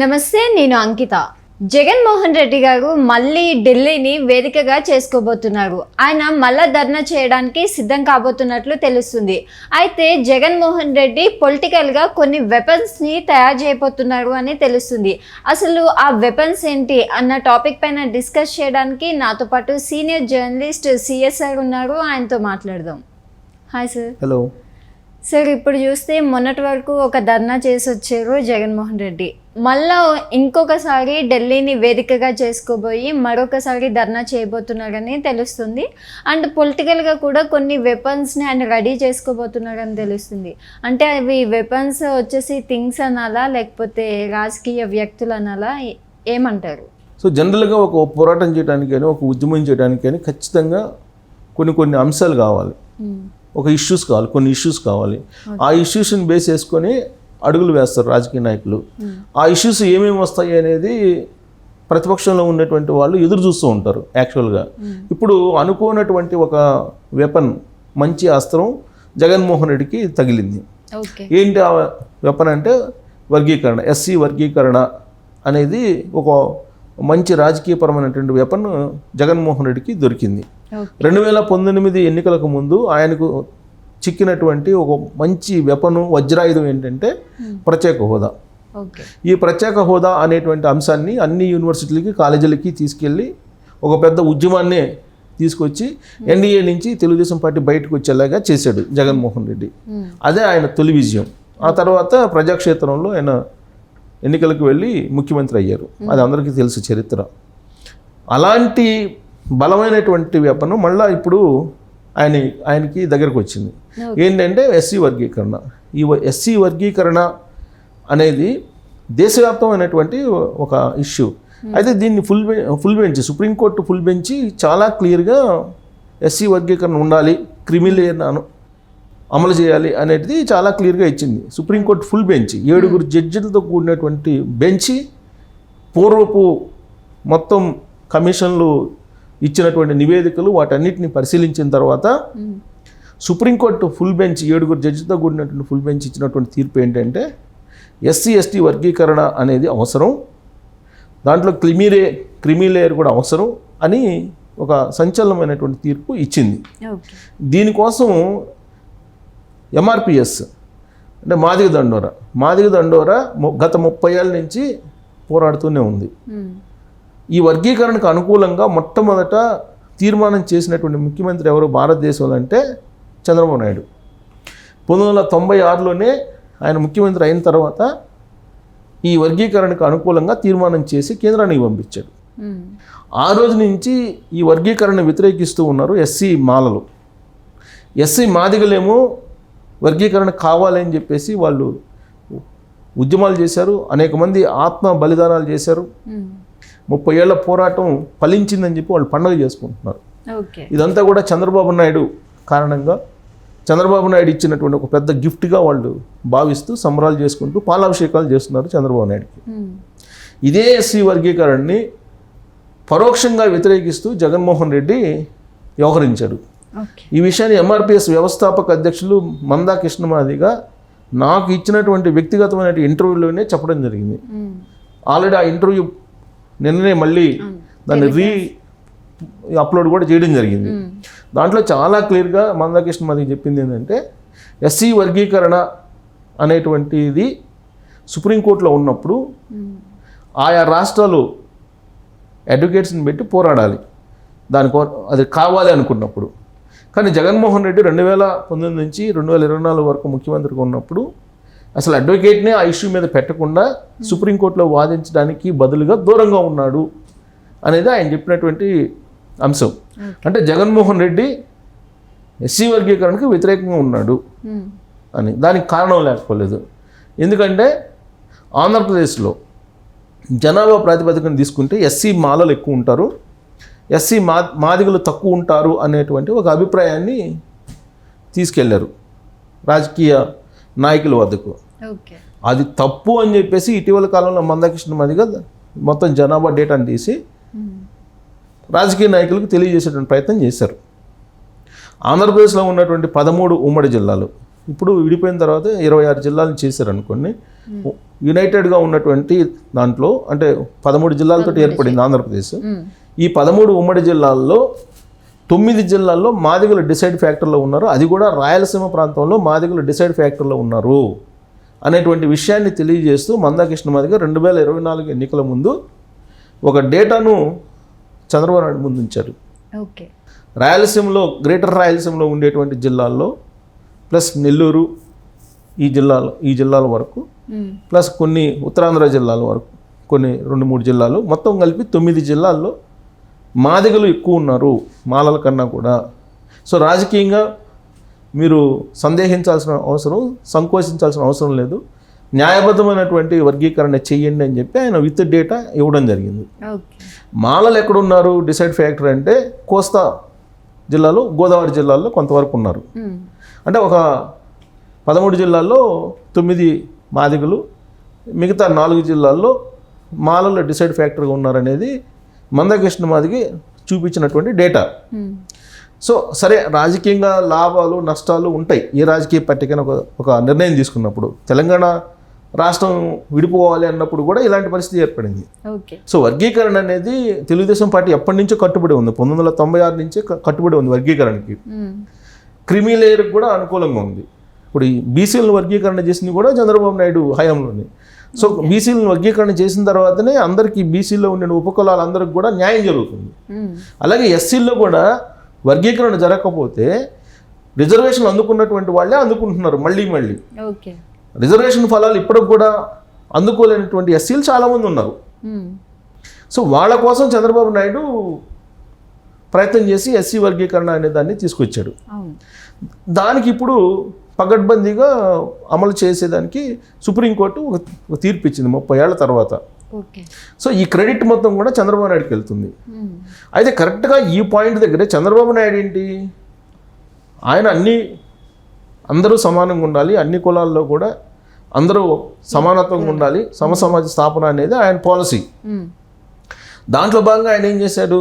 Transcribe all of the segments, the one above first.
నమస్తే నేను అంకిత. జగన్మోహన్ రెడ్డి గారు మళ్ళీ ఢిల్లీని వేదికగా చేసుకోబోతున్నారు. ఆయన మళ్ళా ధర్నా చేయడానికి సిద్ధం కాబోతున్నట్లు తెలుస్తుంది. అయితే జగన్మోహన్ రెడ్డి పొలిటికల్గా కొన్ని వెపన్స్ని తయారు చేయబోతున్నారు అని తెలుస్తుంది. అసలు ఆ వెపన్స్ ఏంటి అన్న టాపిక్ పైన డిస్కస్ చేయడానికి నాతో పాటు సీనియర్ జర్నలిస్ట్ సిఎస్ఆర్ ఉన్నారు. ఆయనతో మాట్లాడదాం. హాయ్ సార్ హలో సార్ ఇప్పుడు చూస్తే మొన్నటి వరకు ఒక ధర్నా చేసి వచ్చారు జగన్మోహన్ రెడ్డి. మళ్ళా ఇంకొకసారి ఢిల్లీని వేదికగా చేసుకోబోయి మరొకసారి ధర్నా చేయబోతున్నారని తెలుస్తుంది. అండ్ పొలిటికల్గా కూడా కొన్ని వెపన్స్ని ఆయన రెడీ చేసుకోబోతున్నారని తెలుస్తుంది. అంటే అవి వెపన్స్ వచ్చేసి థింగ్స్ అనాలా లేకపోతే రాజకీయ వ్యక్తులు అనాలా ఏమంటారు? సో జనరల్గా ఒక పోరాటం చేయడానికి కానీ ఒక ఉద్యమం చేయడానికి కానీ ఖచ్చితంగా కొన్ని కొన్ని అంశాలు కావాలి. ఒక ఇష్యూస్ కావాలి కొన్ని ఇష్యూస్ కావాలి. ఆ ఇష్యూస్ని బేస్ చేసుకొని అడుగులు వేస్తారు రాజకీయ నాయకులు. ఆ ఇష్యూస్ ఏమేమి వస్తాయి అనేది ప్రతిపక్షంలో ఉన్నటువంటి వాళ్ళు ఎదురు చూస్తూ ఉంటారు యాక్చువల్గా ఇప్పుడు అనుకోనటువంటి ఒక వెపన్ మంచి అస్త్రం జగన్మోహన్ రెడ్డికి తగిలింది. ఏంటి ఆ వెపన్ అంటే వర్గీకరణ ఎస్సీ వర్గీకరణ అనేది ఒక మంచి రాజకీయపరమైనటువంటి వెపన్ జగన్మోహన్ రెడ్డికి దొరికింది. రెండు వేల పంతొమ్మిది ఎన్నికలకు ముందు ఆయనకు చిక్కినటువంటి ఒక మంచి వెపను వజ్రాయుధం ఏంటంటే ప్రత్యేక హోదా. ఈ ప్రత్యేక హోదా అనేటువంటి అంశాన్ని అన్ని యూనివర్సిటీలకి కాలేజీలకి తీసుకెళ్ళి ఒక పెద్ద ఉద్యమాన్నే తీసుకొచ్చి ఎన్డీఏ నుంచి తెలుగుదేశం పార్టీ బయటకు వచ్చేలాగా చేశాడు జగన్మోహన్ రెడ్డి. అదే ఆయన తొలి విజయం. ఆ తర్వాత ప్రజాక్షేత్రంలో ఆయన ఎన్నికలకు వెళ్ళి ముఖ్యమంత్రి అయ్యారు. అది అందరికీ తెలుసు చరిత్ర. అలాంటి బలమైనటువంటి వ్యాపనం మళ్ళా ఇప్పుడు ఆయన ఆయనకి దగ్గరకు వచ్చింది. ఏంటంటే ఎస్సీ వర్గీకరణ. ఈ ఎస్సీ వర్గీకరణ అనేది దేశవ్యాప్తమైనటువంటి ఒక ఇష్యూ. అయితే దీన్ని ఫుల్ బె full bench supreme court full bench చాలా క్లియర్గా ఎస్సీ వర్గీకరణ ఉండాలి క్రిమిలేయర్ అను అమలు చేయాలి అనేది చాలా క్లియర్గా ఇచ్చింది. Supreme court full bench. ఏడుగురు జడ్జిలతో కూడినటువంటి బెంచ్ పూర్వపు మొత్తం కమిషన్లు ఇచ్చినటువంటి నివేదికలు వాటన్నిటిని పరిశీలించిన తర్వాత సుప్రీంకోర్టు ఫుల్ బెంచ్ ఏడుగురు జడ్జితో కూడినటువంటి ఫుల్ బెంచ్ ఇచ్చినటువంటి తీర్పు ఏంటంటే ఎస్సీ ఎస్టీ వర్గీకరణ అనేది అవసరం దాంట్లో క్రిమిలే క్రిమిలేయర్ కూడా అవసరం అని ఒక సంచలనమైనటువంటి తీర్పు ఇచ్చింది. దీనికోసం ఎంఆర్పిఎస్ అంటే మాదిగ దండోర మాదిగ దండోర గత ముప్పై ఏళ్ళ నుంచి పోరాడుతూనే ఉంది. ఈ వర్గీకరణకు అనుకూలంగా మొట్టమొదట తీర్మానం చేసినటువంటి ముఖ్యమంత్రి ఎవరు భారతదేశంలో అంటే చంద్రబాబు నాయుడు. పంతొమ్మిది వందల తొంభై ఆరులోనే ఆయన ముఖ్యమంత్రి అయిన తర్వాత ఈ వర్గీకరణకు అనుకూలంగా తీర్మానం చేసి కేంద్రానికి పంపించాడు. ఆ రోజు నుంచి ఈ వర్గీకరణ వ్యతిరేకిస్తూ ఉన్నారు ఎస్సీ మాలలు. ఎస్సీ మాదిగలేమో వర్గీకరణ కావాలని చెప్పేసి వాళ్ళు ఉద్యమాలు చేశారు అనేక మంది ఆత్మ బలిదానాలు చేశారు. ముప్పై ఏళ్ళ పోరాటం ఫలించిందని చెప్పి వాళ్ళు పండగ చేసుకుంటున్నారు. ఇదంతా కూడా చంద్రబాబు నాయుడు కారణంగా చంద్రబాబు నాయుడు ఇచ్చినటువంటి ఒక పెద్ద గిఫ్ట్గా వాళ్ళు భావిస్తూ సంబరాలు చేసుకుంటూ పాలాభిషేకాలు చేస్తున్నారు చంద్రబాబు నాయుడుకి. ఇదే ఎస్సీ వర్గీకరణని పరోక్షంగా వ్యతిరేకిస్తూ జగన్మోహన్ రెడ్డి వ్యవహరించాడు. ఈ విషయాన్ని ఎంఆర్పిఎస్ వ్యవస్థాపక అధ్యక్షులు మందా కృష్ణమాదిగా నాకు ఇచ్చినటువంటి వ్యక్తిగతమైన ఇంటర్వ్యూలోనే చెప్పడం జరిగింది. ఆల్రెడీ ఆ ఇంటర్వ్యూ నిన్ననే మళ్ళీ దాన్ని రీ అప్లోడ్ కూడా చేయడం జరిగింది. దాంట్లో చాలా క్లియర్గా మందాకృష్ణ మాదిగ చెప్పింది ఏంటంటే ఎస్సీ వర్గీకరణ అనేటువంటిది సుప్రీంకోర్టులో ఉన్నప్పుడు ఆయా రాష్ట్రాలు అడ్వకేట్స్ని పెట్టి పోరాడాలి. దానికో అది కావాలి అనుకున్నప్పుడు. కానీ జగన్మోహన్ రెడ్డి రెండు వేల పంతొమ్మిది నుంచి రెండు వేల ఇరవై నాలుగు వరకు ముఖ్యమంత్రిగా ఉన్నప్పుడు అసలు అడ్వకేట్నే ఆ ఇష్యూ మీద పెట్టకుండా సుప్రీంకోర్టులో వాదించడానికి బదులుగా దూరంగా ఉన్నాడు అనేది ఆయన చెప్పినటువంటి అంశం. అంటే జగన్మోహన్ రెడ్డి ఎస్సీ వర్గీకరణకు వ్యతిరేకంగా ఉన్నాడు అని. దానికి కారణం లేకపోలేదు. ఎందుకంటే ఆంధ్రప్రదేశ్లో జనాభా ప్రాతిపదికన తీసుకుంటే ఎస్సీ మాలలు ఎక్కువ ఉంటారు. ఎస్సీ మా మాదిగలు తక్కువ ఉంటారు అనేటువంటి ఒక అభిప్రాయాన్ని తీసుకెళ్ళారు రాజకీయ నాయకుల వద్దకు. అది తప్పు అని చెప్పేసి ఇటీవల కాలంలో మందకృష్ణ మాదిగ మొత్తం జనాభా డేటాను తీసి రాజకీయ నాయకులకు తెలియజేసేటువంటి ప్రయత్నం చేశారు. ఆంధ్రప్రదేశ్లో ఉన్నటువంటి పదమూడు ఉమ్మడి జిల్లాలు. ఇప్పుడు విడిపోయిన తర్వాత ఇరవై ఆరు జిల్లాలను చేశారు అనుకోండి యునైటెడ్గా ఉన్నటువంటి దాంట్లో అంటే పదమూడు జిల్లాలతో ఏర్పడింది ఆంధ్రప్రదేశ్. ఈ పదమూడు ఉమ్మడి జిల్లాల్లో తొమ్మిది జిల్లాల్లో మాదిగలు డిసైడ్ ఫ్యాక్టర్లో ఉన్నారు. అది కూడా రాయలసీమ ప్రాంతంలో మాదిగలు డిసైడ్ ఫ్యాక్టర్లో ఉన్నారు. అనేటువంటి విషయాన్ని తెలియజేస్తూ మందాకృష్ణ మాదిగ రెండు వేల ఇరవై నాలుగు ఎన్నికల ముందు ఒక డేటాను చంద్రబాబు నాయుడు ముందు ఉంచారు ఓకే. రాయలసీమలో గ్రేటర్ రాయలసీమలో ఉండేటువంటి జిల్లాల్లో ప్లస్ నెల్లూరు ఈ జిల్లాలో ఈ జిల్లాల వరకు. ప్లస్ కొన్ని ఉత్తరాంధ్ర జిల్లాల వరకు కొన్ని రెండు మూడు జిల్లాలు మొత్తం కలిపి తొమ్మిది జిల్లాల్లో మాదిగలు ఎక్కువ ఉన్నారు మాలల కన్నా కూడా. సో రాజకీయంగా మీరు సందేహించాల్సిన అవసరం సంకోచించాల్సిన అవసరం లేదు. న్యాయబద్ధమైనటువంటి వర్గీకరణ చెయ్యండి అని చెప్పి ఆయన విత్ డేటా ఇవ్వడం జరిగింది. మాలలు ఎక్కడున్నారు? డిసైడ్ ఫ్యాక్టరీ అంటే కోస్తా జిల్లాలో గోదావరి జిల్లాల్లో కొంతవరకు ఉన్నారు. అంటే ఒక పదమూడు జిల్లాల్లో తొమ్మిది మాదిగలు మిగతా నాలుగు జిల్లాల్లో మాలల్లో డిసైడ్ ఫ్యాక్టర్గా ఉన్నారనేది మందకృష్ణ మాదిగి చూపించినటువంటి డేటా. సో సరే రాజకీయంగా లాభాలు నష్టాలు ఉంటాయి. ఏ రాజకీయ పార్టీకైనా ఒక ఒక నిర్ణయం తీసుకున్నప్పుడు తెలంగాణ రాష్ట్రం విడిపోవాలి అన్నప్పుడు కూడా ఇలాంటి పరిస్థితి ఏర్పడింది. సో వర్గీకరణ అనేది తెలుగుదేశం పార్టీ ఎప్పటి నుంచో కట్టుబడి ఉంది. పంతొమ్మిది వందల తొంభై ఆరు నుంచే కట్టుబడి ఉంది వర్గీకరణకి. మ్మ్. క్రిమీ లేయర్కి కూడా అనుకూలంగా ఉంది. ఇప్పుడు ఈ బీసీలను వర్గీకరణ చేసింది కూడా చంద్రబాబు నాయుడు హయాంలోనే. సో బీసీలను వర్గీకరణ చేసిన తర్వాతనే అందరికీ బీసీలో ఉండే ఉపకులాలందరికీ కూడా న్యాయం జరుగుతుంది. అలాగే ఎస్సీల్లో కూడా వర్గీకరణ జరగకపోతే రిజర్వేషన్ అందుకున్నటువంటి వాళ్ళే అందుకుంటున్నారు మళ్ళీ మళ్ళీ. రిజర్వేషన్ ఫలాలు ఇప్పటికి కూడా అందుకోలేనటువంటి ఎస్సీలు చాలామంది ఉన్నారు. సో వాళ్ళ కోసం చంద్రబాబు నాయుడు ప్రయత్నం చేసి ఎస్సీ వర్గీకరణ అనే దాన్ని తీసుకొచ్చాడు. దానికి ఇప్పుడు పగడ్బందీగా అమలు చేసేదానికి సుప్రీంకోర్టు ఒక తీర్పు ఇచ్చింది ముప్పై ఏళ్ళ తర్వాత. సో ఈ క్రెడిట్ మొత్తం కూడా చంద్రబాబు నాయుడుకి వెళ్తుంది. అయితే కరెక్ట్గా ఈ పాయింట్ దగ్గరే చంద్రబాబు నాయుడు ఏంటి? ఆయన అన్ని అందరూ సమానంగా ఉండాలి అన్ని కులాల్లో కూడా అందరూ సమానత్వంగా ఉండాలి సమసమాజ స్థాపన అనేది ఆయన పాలసీ. దాంట్లో భాగంగా ఆయన ఏం చేశాడు?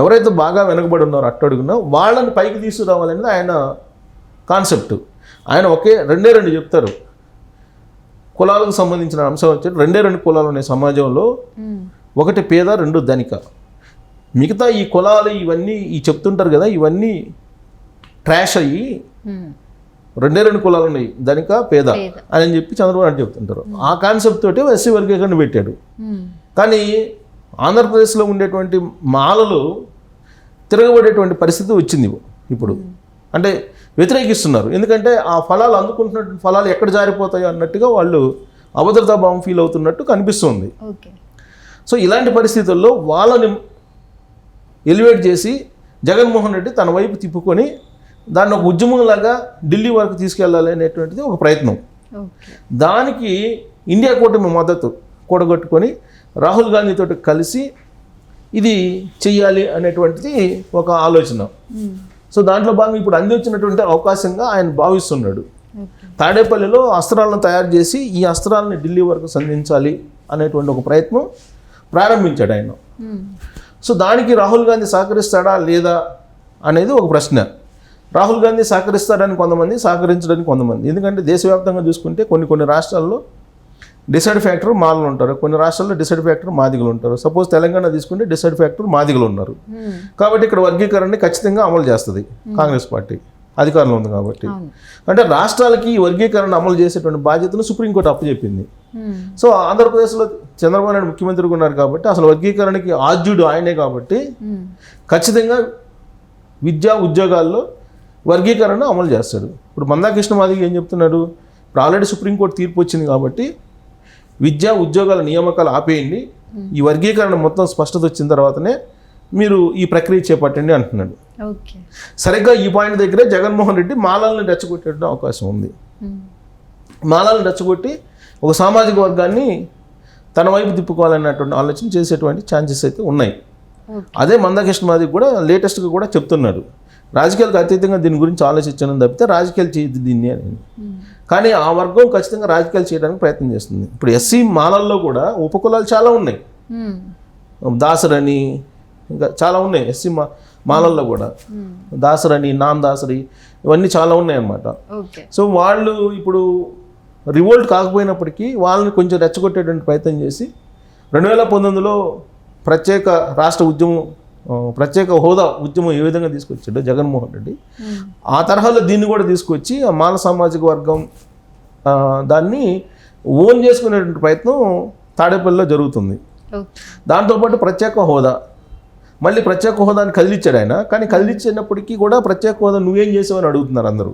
ఎవరైతే బాగా వెనకబడి ఉన్నారో అట్టడుగునో వాళ్ళని పైకి తీసుకురావాలనేది ఆయన కాన్సెప్ట్. ఆయన ఒకే రెండే రెండు చెప్తారు. కులాలకు సంబంధించిన అంశం వచ్చి రెండే రెండు కులాలు ఉన్నాయి సమాజంలో. ఒకటి పేద రెండు ధనిక. మిగతా ఈ కులాలు ఇవన్నీ ఈ చెప్తుంటారు కదా ఇవన్నీ ట్రాష్ అయ్యి. రెండే రెండు కులాలు ఉన్నాయి. ధనిక పేద. అని చెప్పి చంద్రబాబు నాయుడు చెప్తుంటారు. ఆ కాన్సెప్ట్ తోటి ఎస్సీ వర్గీకరణ పెట్టాడు. కానీ ఆంధ్రప్రదేశ్లో ఉండేటువంటి మాలలు తిరగబడేటువంటి పరిస్థితి వచ్చింది ఇప్పుడు. అంటే వ్యతిరేకిస్తున్నారు. ఎందుకంటే ఆ ఫలాలు అందుకుంటున్నటువంటి ఫలాలు ఎక్కడ జారిపోతాయో అన్నట్టుగా వాళ్ళు అభద్రతా భావం ఫీల్ అవుతున్నట్టు కనిపిస్తుంది. సో ఇలాంటి పరిస్థితుల్లో వాళ్ళని ఎలివేట్ చేసి జగన్మోహన్ రెడ్డి తన వైపు తిప్పుకొని దాన్ని ఒక ఉద్యమంలాగా ఢిల్లీ వరకు తీసుకెళ్ళాలి అనేటువంటిది ఒక ప్రయత్నం. దానికి ఇండియా కూటమి మద్దతు కూడగట్టుకొని రాహుల్ గాంధీతో కలిసి ఇది చెయ్యాలి అనేటువంటిది ఒక ఆలోచన. సో దాంట్లో భాగంగా ఇప్పుడు అంది వచ్చినటువంటి అవకాశంగా ఆయన భావిస్తున్నాడు. తాడేపల్లిలో అస్త్రాలను తయారు చేసి ఈ అస్త్రాలను ఢిల్లీ వరకు సంధించాలి అనేటువంటి ఒక ప్రయత్నం ప్రారంభించాడు ఆయన. సో దానికి రాహుల్ గాంధీ సహకరిస్తాడా లేదా అనేది ఒక ప్రశ్న. రాహుల్ గాంధీ సహకరిస్తాడని కొంతమంది సహకరించడానికి కొంతమంది. ఎందుకంటే దేశవ్యాప్తంగా చూసుకుంటే కొన్ని కొన్ని రాష్ట్రాల్లో డిసైడ్ ఫ్యాక్టర్ మాలలు ఉంటారు. కొన్ని రాష్ట్రాల్లో డిసైడ్ ఫ్యాక్టర్ మాదిగలు ఉంటారు. సపోజ్ తెలంగాణ తీసుకుంటే డిసైడ్ ఫ్యాక్టర్ మాదిగలు ఉన్నారు. మ్మ్. కాబట్టి ఇక్కడ వర్గీకరణని ఖచ్చితంగా అమలు చేస్తుంది కాంగ్రెస్ పార్టీ. అధికారంలో ఉంది కాబట్టి. అంటే రాష్ట్రాలకి ఈ వర్గీకరణ అమలు చేసేటువంటి బాధ్యతను సుప్రీంకోర్టు అప్పచెప్పింది. సో ఆంధ్రప్రదేశ్లో చంద్రబాబు నాయుడు ముఖ్యమంత్రిగా ఉన్నారు కాబట్టి అసలు వర్గీకరణకి ఆద్యుడు ఆయనే కాబట్టి. ఖచ్చితంగా విద్యా ఉద్యోగాల్లో వర్గీకరణ అమలు చేస్తాడు. ఇప్పుడు మందాకృష్ణ మాదిగ ఏం చెప్తున్నాడు? ఇప్పుడు ఆల్రెడీ సుప్రీంకోర్టు తీర్పు వచ్చింది కాబట్టి విద్యా ఉద్యోగాల నియామకాలు ఆపేయండి. ఈ వర్గీకరణ మొత్తం స్పష్టత వచ్చిన తర్వాతనే మీరు ఈ ప్రక్రియ చేపట్టండి అంటున్నాడు. సరిగ్గా ఈ పాయింట్ దగ్గరే జగన్మోహన్ రెడ్డి మాలల్ని రెచ్చగొట్టే అవకాశం ఉంది. మాలల్ని రెచ్చగొట్టి ఒక సామాజిక వర్గాన్ని తన వైపు తిప్పుకోవాలన్నటువంటి ఆలోచన చేసేటువంటి ఛాన్సెస్ అయితే ఉన్నాయి. అదే మందకృష్ణ మాది కూడా లేటెస్ట్గా కూడా చెప్తున్నాడు రాజకీయాలకు అతీతంగా దీని గురించి ఆలోచించడం తప్పితే రాజకీయాలు చేయదు దీన్ని అని. కానీ ఆ వర్గం ఖచ్చితంగా రాజకీయాలు చేయడానికి ప్రయత్నం చేస్తుంది. ఇప్పుడు ఎస్సీ మాలల్లో కూడా ఉపకులాలు చాలా ఉన్నాయి. దాసరని ఇంకా చాలా ఉన్నాయి. ఎస్సీ మా మాలల్లో కూడా. దాసరని నాన్ దాసరి ఇవన్నీ చాలా ఉన్నాయన్నమాట. సో వాళ్ళు ఇప్పుడు రివోల్ట్ కాకపోయినప్పటికీ వాళ్ళని కొంచెం రెచ్చగొట్టేటువంటి ప్రయత్నం చేసి రెండు వేల పంతొమ్మిదిలో ప్రత్యేక రాష్ట్ర ఉద్యమం ప్రత్యేక హోదా ఉద్యమం ఏ విధంగా తీసుకొచ్చాడో జగన్మోహన్ రెడ్డి. ఆ తరహాలో దీన్ని కూడా తీసుకొచ్చి ఆ మాల సామాజిక వర్గం దాన్ని ఓన్ చేసుకునేటువంటి ప్రయత్నం తాడేపల్లిలో జరుగుతుంది. దాంతోపాటు ప్రత్యేక హోదా మళ్ళీ ప్రత్యేక హోదాని కదిలిచ్చాడు ఆయన. కానీ కదిలిచ్చినప్పటికీ కూడా ప్రత్యేక హోదా నువ్వేం చేసావని అడుగుతున్నారు అందరూ.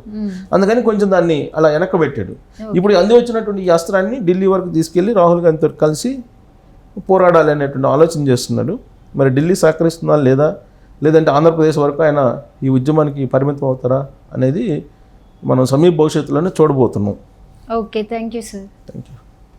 అందుకని కొంచెం దాన్ని అలా వెనక్కబెట్టాడు ఇప్పుడు అంది వచ్చినటువంటి ఈ అస్త్రాన్ని ఢిల్లీ వరకు తీసుకెళ్ళి రాహుల్ గాంధీతో కలిసి పోరాడాలి అనేటువంటి ఆలోచన చేస్తున్నాడు. మరి ఢిల్లీ సహకరిస్తుందా లేదా? లేదంటే ఆంధ్రప్రదేశ్ వరకు ఆయన ఈ ఉద్యమానికి పరిమితం అవుతారా అనేది మనం సమీప భవిష్యత్తులోనే చూడబోతున్నాం. Okay thank you sir. Thank you